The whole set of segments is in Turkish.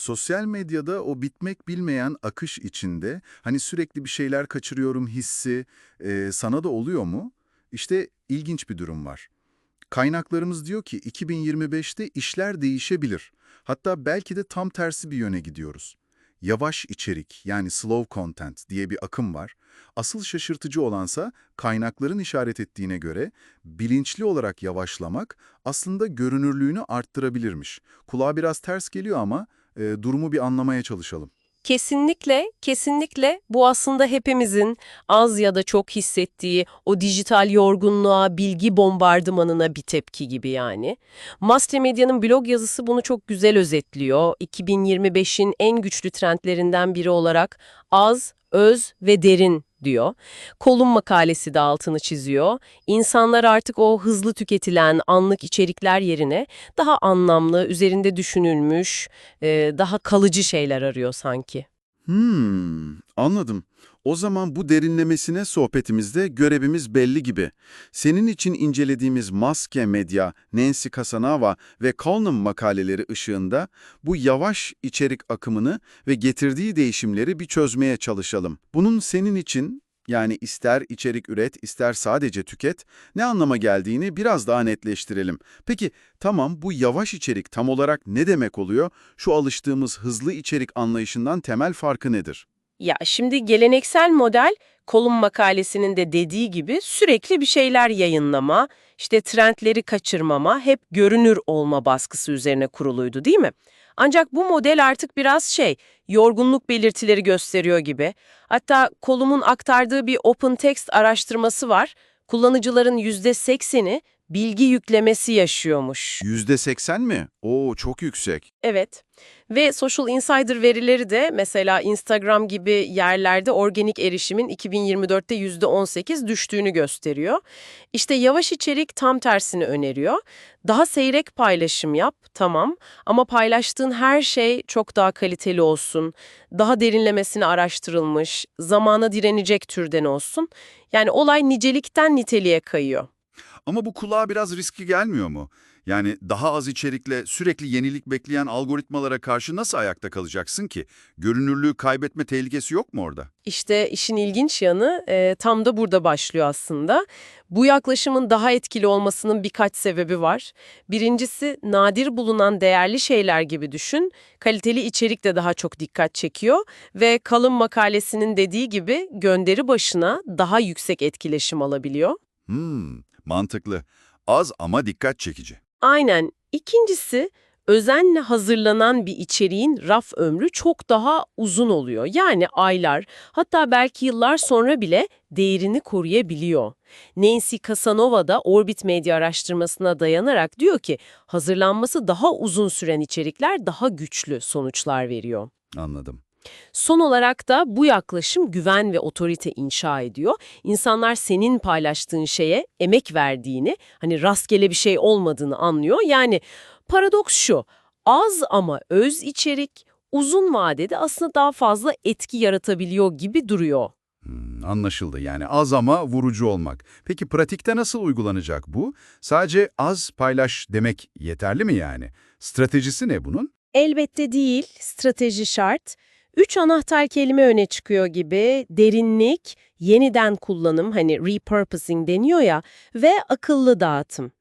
Sosyal medyada o bitmek bilmeyen akış içinde hani sürekli bir şeyler kaçırıyorum hissi e, sana da oluyor mu? İşte ilginç bir durum var. Kaynaklarımız diyor ki 2025'te işler değişebilir. Hatta belki de tam tersi bir yöne gidiyoruz. Yavaş içerik yani slow content diye bir akım var. Asıl şaşırtıcı olansa kaynakların işaret ettiğine göre bilinçli olarak yavaşlamak aslında görünürlüğünü arttırabilirmiş. Kulağa biraz ters geliyor ama e, durumu bir anlamaya çalışalım. Kesinlikle, kesinlikle bu aslında hepimizin az ya da çok hissettiği o dijital yorgunluğa, bilgi bombardımanına bir tepki gibi yani. Master Medya'nın blog yazısı bunu çok güzel özetliyor. 2025'in en güçlü trendlerinden biri olarak az, öz ve derin diyor. Kolum makalesi de altını çiziyor. İnsanlar artık o hızlı tüketilen anlık içerikler yerine daha anlamlı, üzerinde düşünülmüş, e, daha kalıcı şeyler arıyor sanki. Hmm, anladım. O zaman bu derinlemesine sohbetimizde görevimiz belli gibi. Senin için incelediğimiz Maske Medya, Nancy Casanova ve Colnan makaleleri ışığında bu yavaş içerik akımını ve getirdiği değişimleri bir çözmeye çalışalım. Bunun senin için yani ister içerik üret, ister sadece tüket, ne anlama geldiğini biraz daha netleştirelim. Peki tamam bu yavaş içerik tam olarak ne demek oluyor? Şu alıştığımız hızlı içerik anlayışından temel farkı nedir? Ya şimdi geleneksel model Kolum makalesinin de dediği gibi sürekli bir şeyler yayınlama, işte trendleri kaçırmama, hep görünür olma baskısı üzerine kuruluydu değil mi? Ancak bu model artık biraz şey, yorgunluk belirtileri gösteriyor gibi. Hatta Kolum'un aktardığı bir open text araştırması var. Kullanıcıların %80'i bilgi yüklemesi yaşıyormuş. %80 mi? Oo çok yüksek. Evet. Ve Social Insider verileri de mesela Instagram gibi yerlerde organik erişimin 2024'te %18 düştüğünü gösteriyor. İşte yavaş içerik tam tersini öneriyor. Daha seyrek paylaşım yap, tamam. Ama paylaştığın her şey çok daha kaliteli olsun. Daha derinlemesine araştırılmış, zamana direnecek türden olsun. Yani olay nicelikten niteliğe kayıyor. Ama bu kulağa biraz riskli gelmiyor mu? Yani daha az içerikle sürekli yenilik bekleyen algoritmalara karşı nasıl ayakta kalacaksın ki? Görünürlüğü kaybetme tehlikesi yok mu orada? İşte işin ilginç yanı e, tam da burada başlıyor aslında. Bu yaklaşımın daha etkili olmasının birkaç sebebi var. Birincisi nadir bulunan değerli şeyler gibi düşün. Kaliteli içerik de daha çok dikkat çekiyor ve kalın makalesinin dediği gibi gönderi başına daha yüksek etkileşim alabiliyor. Hmm, mantıklı. Az ama dikkat çekici. Aynen. İkincisi, özenle hazırlanan bir içeriğin raf ömrü çok daha uzun oluyor. Yani aylar, hatta belki yıllar sonra bile değerini koruyabiliyor. Nancy Casanova da Orbit Medya araştırmasına dayanarak diyor ki, hazırlanması daha uzun süren içerikler daha güçlü sonuçlar veriyor. Anladım. Son olarak da bu yaklaşım güven ve otorite inşa ediyor. İnsanlar senin paylaştığın şeye emek verdiğini, hani rastgele bir şey olmadığını anlıyor. Yani paradoks şu, az ama öz içerik uzun vadede aslında daha fazla etki yaratabiliyor gibi duruyor. Hmm, anlaşıldı. Yani az ama vurucu olmak. Peki pratikte nasıl uygulanacak bu? Sadece az paylaş demek yeterli mi yani? Stratejisi ne bunun? Elbette değil, strateji şart. Üç anahtar kelime öne çıkıyor gibi derinlik, yeniden kullanım hani repurposing deniyor ya ve akıllı dağıtım.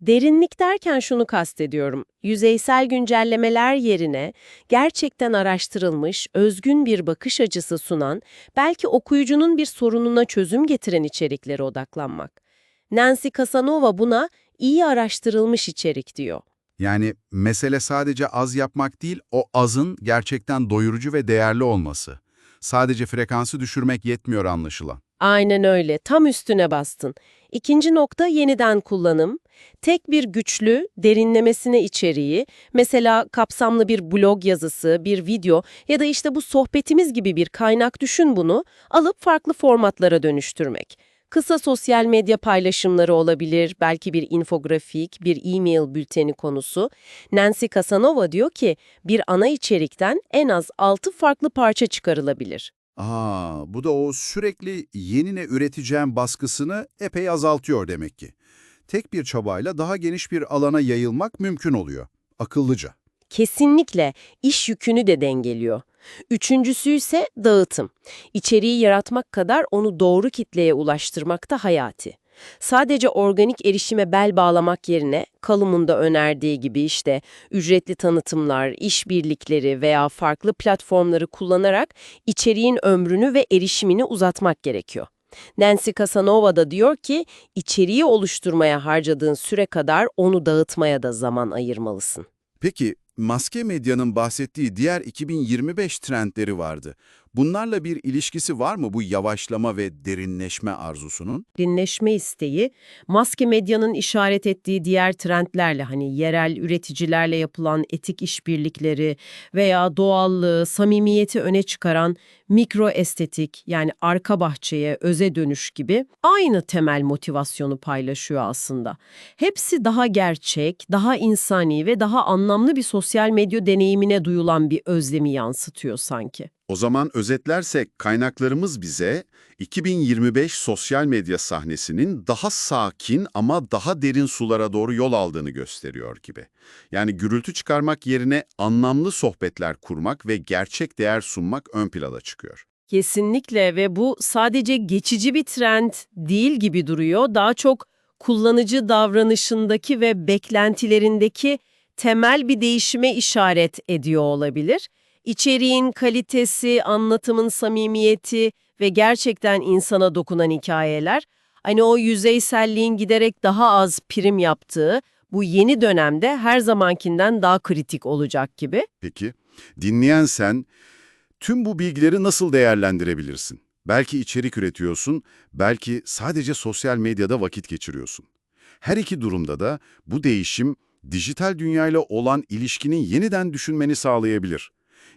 Derinlik derken şunu kastediyorum. Yüzeysel güncellemeler yerine gerçekten araştırılmış, özgün bir bakış açısı sunan, belki okuyucunun bir sorununa çözüm getiren içeriklere odaklanmak. Nancy Casanova buna iyi araştırılmış içerik diyor. Yani mesele sadece az yapmak değil, o azın gerçekten doyurucu ve değerli olması. Sadece frekansı düşürmek yetmiyor anlaşılan. Aynen öyle. Tam üstüne bastın. İkinci nokta yeniden kullanım. Tek bir güçlü, derinlemesine içeriği, mesela kapsamlı bir blog yazısı, bir video ya da işte bu sohbetimiz gibi bir kaynak düşün bunu, alıp farklı formatlara dönüştürmek. Kısa sosyal medya paylaşımları olabilir, belki bir infografik, bir e-mail bülteni konusu. Nancy Casanova diyor ki, bir ana içerikten en az 6 farklı parça çıkarılabilir. Aa, bu da o sürekli yenine üreteceğim baskısını epey azaltıyor demek ki. Tek bir çabayla daha geniş bir alana yayılmak mümkün oluyor. Akıllıca. Kesinlikle iş yükünü de dengeliyor. Üçüncüsü ise dağıtım. İçeriği yaratmak kadar onu doğru kitleye ulaştırmak da hayati. Sadece organik erişime bel bağlamak yerine Kalım'ın da önerdiği gibi işte ücretli tanıtımlar, işbirlikleri veya farklı platformları kullanarak içeriğin ömrünü ve erişimini uzatmak gerekiyor. Nancy Casanova da diyor ki, içeriği oluşturmaya harcadığın süre kadar onu dağıtmaya da zaman ayırmalısın. Peki, maske medyanın bahsettiği diğer 2025 trendleri vardı. Bunlarla bir ilişkisi var mı bu yavaşlama ve derinleşme arzusunun? Derinleşme isteği, maske medyanın işaret ettiği diğer trendlerle hani yerel üreticilerle yapılan etik işbirlikleri veya doğallığı, samimiyeti öne çıkaran mikro estetik yani arka bahçeye, öze dönüş gibi aynı temel motivasyonu paylaşıyor aslında. Hepsi daha gerçek, daha insani ve daha anlamlı bir sosyal medya deneyimine duyulan bir özlemi yansıtıyor sanki. O zaman özetlersek kaynaklarımız bize 2025 sosyal medya sahnesinin daha sakin ama daha derin sulara doğru yol aldığını gösteriyor gibi. Yani gürültü çıkarmak yerine anlamlı sohbetler kurmak ve gerçek değer sunmak ön plana çıkıyor. Kesinlikle ve bu sadece geçici bir trend değil gibi duruyor. Daha çok kullanıcı davranışındaki ve beklentilerindeki temel bir değişime işaret ediyor olabilir. İçeriğin kalitesi, anlatımın samimiyeti ve gerçekten insana dokunan hikayeler, hani o yüzeyselliğin giderek daha az prim yaptığı bu yeni dönemde her zamankinden daha kritik olacak gibi. Peki, dinleyen sen tüm bu bilgileri nasıl değerlendirebilirsin? Belki içerik üretiyorsun, belki sadece sosyal medyada vakit geçiriyorsun. Her iki durumda da bu değişim dijital dünyayla olan ilişkinin yeniden düşünmeni sağlayabilir.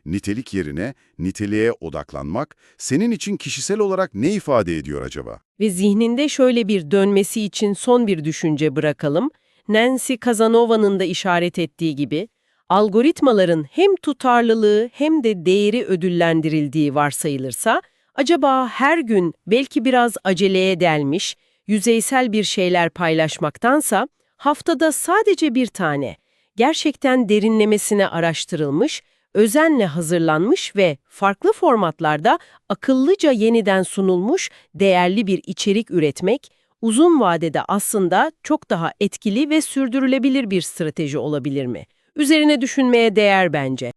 Nitelik yerine niteliğe odaklanmak senin için kişisel olarak ne ifade ediyor acaba? Ve zihninde şöyle bir dönmesi için son bir düşünce bırakalım. Nancy Casanova'nın da işaret ettiği gibi, algoritmaların hem tutarlılığı hem de değeri ödüllendirildiği varsayılırsa, acaba her gün belki biraz aceleye delmiş, yüzeysel bir şeyler paylaşmaktansa, haftada sadece bir tane, gerçekten derinlemesine araştırılmış, özenle hazırlanmış ve farklı formatlarda akıllıca yeniden sunulmuş değerli bir içerik üretmek, uzun vadede aslında çok daha etkili ve sürdürülebilir bir strateji olabilir mi? Üzerine düşünmeye değer bence.